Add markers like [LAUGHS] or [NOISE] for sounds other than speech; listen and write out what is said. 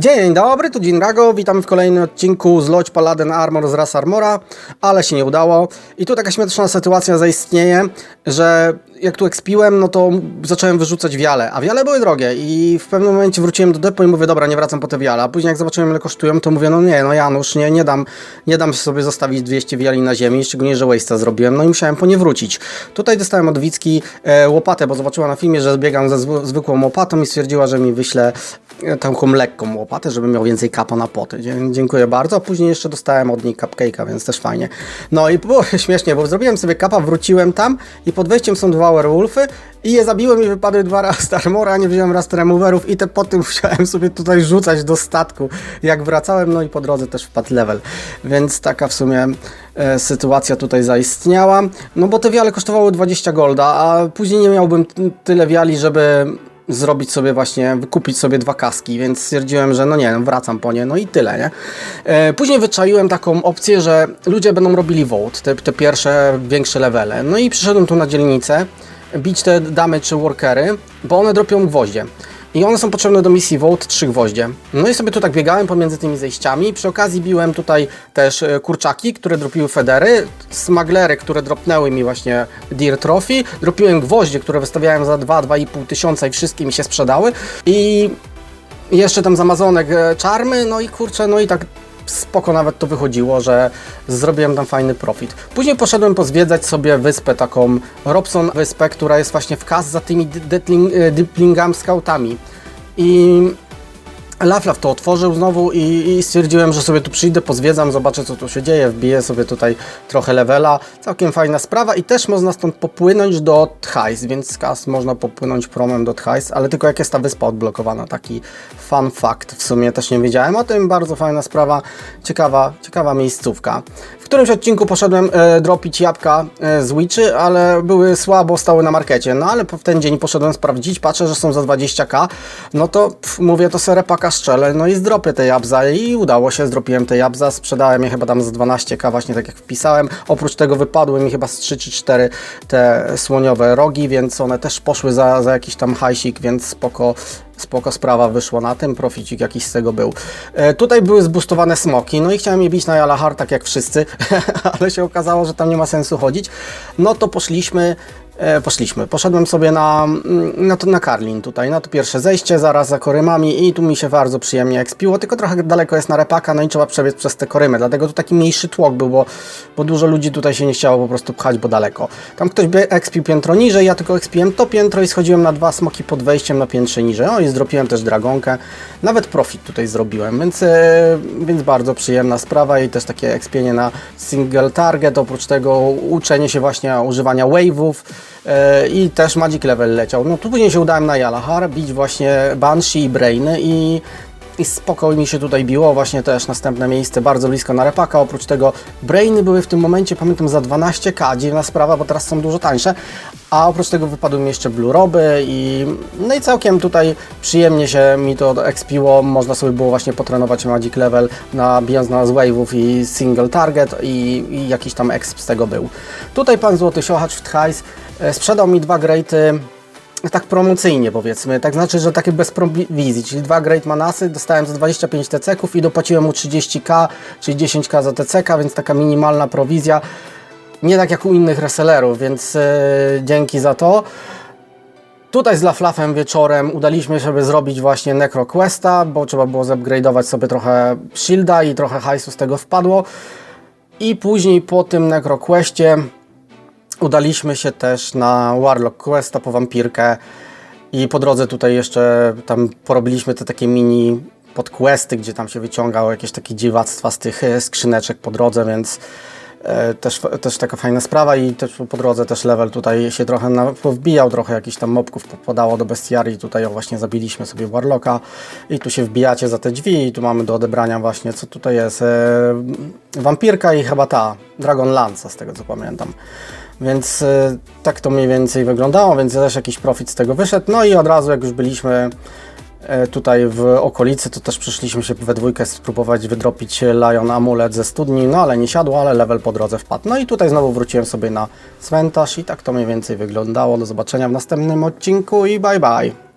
Dzień dobry, tu Jinrago, witam w kolejnym odcinku z Lodź Paladin Armor z Ras Armora, ale się nie udało. I tu taka śmieszna sytuacja zaistnieje, że jak tu ekspiłem, no to zacząłem wyrzucać wiale, a wiale były drogie i w pewnym momencie wróciłem do depo i mówię, dobra, nie wracam po te wiale, a później jak zobaczyłem ile kosztują, to mówię, no nie, no Janusz, nie, nie dam, nie dam sobie zostawić 200 wiali na ziemi, szczególnie, że waste'a zrobiłem, no i musiałem po nie wrócić. Tutaj dostałem od Wicki e, łopatę, bo zobaczyła na filmie, że biegam ze zw- zwykłą łopatą i stwierdziła, że mi wyśle e, taką lekką łopatę, żebym miał więcej kapa na poty. Dziękuję bardzo. A później jeszcze dostałem od niej cupcake'a, więc też fajnie. No i było śmiesznie, bo zrobiłem sobie kapa, wróciłem tam i pod wejściem są dwa werewolfy i je zabiłem i wypadły dwa razy [LAUGHS] armora, nie wziąłem raz removerów i te potem musiałem sobie tutaj rzucać do statku, jak wracałem, no i po drodze też wpadł level. Więc taka w sumie e, sytuacja tutaj zaistniała. No bo te wiale kosztowały 20 golda, a później nie miałbym tyle wiali, żeby zrobić sobie właśnie, wykupić sobie dwa kaski, więc stwierdziłem, że no nie, no wracam po nie, no i tyle, nie? E, później wyczaiłem taką opcję, że ludzie będą robili vote, te, te pierwsze, większe levele. No i przyszedłem tu na dzielnicę, bić te damy czy workery, bo one dropią gwoździe. I one są potrzebne do misji Vote, trzy gwoździe. No i sobie tu tak biegałem pomiędzy tymi zejściami. Przy okazji biłem tutaj też e, kurczaki, które dropiły federy, smaglery, które dropnęły mi właśnie Deer Trophy. Dropiłem gwoździe, które wystawiałem za 2-2,5 tysiąca i wszystkie mi się sprzedały. I jeszcze tam z Amazonek e, czarmy, no i kurczę, no i tak spoko nawet to wychodziło, że zrobiłem tam fajny profit. Później poszedłem pozwiedzać sobie wyspę taką, Robson wyspę, która jest właśnie w kas za tymi e, Deeplingam scoutami. I Laflaf to otworzył znowu i, i stwierdziłem, że sobie tu przyjdę, pozwiedzam, zobaczę co tu się dzieje, wbiję sobie tutaj trochę levela. Całkiem fajna sprawa i też można stąd popłynąć do Tchajs, więc z kas można popłynąć promem do Tchajs, ale tylko jak jest ta wyspa odblokowana, taki fun fact w sumie też nie wiedziałem o tym, bardzo fajna sprawa, ciekawa, ciekawa miejscówka. W którymś odcinku poszedłem e, dropić jabłka e, z Witchy, ale były słabo, stały na markecie, no ale w ten dzień poszedłem sprawdzić, patrzę, że są za 20k, no to pff, mówię, to serę paka szczelę, no i zdropię te jabłza i udało się, zdropiłem te jabłza, sprzedałem je chyba tam za 12k, właśnie tak jak wpisałem, oprócz tego wypadły mi chyba z 3 czy 4 te słoniowe rogi, więc one też poszły za, za jakiś tam hajsik, więc spoko spoko sprawa wyszło na tym, proficik jakiś z tego był. E, tutaj były zbustowane smoki, no i chciałem je bić na Jalahar, tak jak wszyscy, [LAUGHS] ale się okazało, że tam nie ma sensu chodzić. No to poszliśmy, poszliśmy, poszedłem sobie na, mm, na, to, na Karlin tutaj, na to pierwsze zejście, zaraz za korymami i tu mi się bardzo przyjemnie ekspiło, tylko trochę daleko jest na repaka, no i trzeba przebiec przez te korymy, dlatego tu taki mniejszy tłok był, bo, bo dużo ludzi tutaj się nie chciało po prostu pchać, bo daleko. Tam ktoś bie- ekspił piętro niżej, ja tylko ekspiłem to piętro i schodziłem na dwa smoki pod wejściem na piętrze niżej. O i zdropiłem też dragonkę. Nawet profit tutaj zrobiłem, więc, e, więc bardzo przyjemna sprawa i też takie ekspienie na single target. Oprócz tego uczenie się właśnie używania wave'ów e, i też magic level leciał. No tu później się udałem na Jalahar, bić właśnie Banshee i Brainy i i spokojnie się tutaj biło, właśnie też następne miejsce bardzo blisko na repaka, oprócz tego brainy były w tym momencie, pamiętam, za 12k, dziwna sprawa, bo teraz są dużo tańsze, a oprócz tego wypadły mi jeszcze blue roby i no i całkiem tutaj przyjemnie się mi to expiło, można sobie było właśnie potrenować magic level, na, bijąc na z wave'ów i single target i, i jakiś tam exp z tego był. Tutaj pan Złoty Siochacz w Tchajs e, sprzedał mi dwa greaty tak promocyjnie powiedzmy, tak znaczy, że takie bez prowizji, czyli dwa Great Manasy dostałem za 25 TC-ków i dopłaciłem mu 30k, czyli 10k za TCK, więc taka minimalna prowizja. Nie tak jak u innych resellerów, więc e, dzięki za to. Tutaj z Laflafem wieczorem udaliśmy sobie zrobić właśnie Necro Questa, bo trzeba było zupgrade'ować sobie trochę shielda i trochę hajsu z tego wpadło. I później po tym Necro Questie udaliśmy się też na Warlock Questa po wampirkę. I po drodze tutaj jeszcze tam porobiliśmy te takie mini podquesty, gdzie tam się wyciągało jakieś takie dziwactwa z tych e, skrzyneczek po drodze, więc e, też, też taka fajna sprawa. I też po drodze też level tutaj się trochę na, trochę jakichś tam mobków podało do bestiarii, tutaj właśnie zabiliśmy sobie Warlocka. I tu się wbijacie za te drzwi i tu mamy do odebrania właśnie, co tutaj jest, e, wampirka i chyba ta, Dragon Lanza z tego co pamiętam. Więc e, tak to mniej więcej wyglądało, więc też jakiś profit z tego wyszedł. No i od razu jak już byliśmy e, tutaj w okolicy, to też przyszliśmy się we dwójkę spróbować wydropić Lion Amulet ze studni, no ale nie siadło, ale level po drodze wpadł. No i tutaj znowu wróciłem sobie na cmentarz i tak to mniej więcej wyglądało. Do zobaczenia w następnym odcinku i bye bye.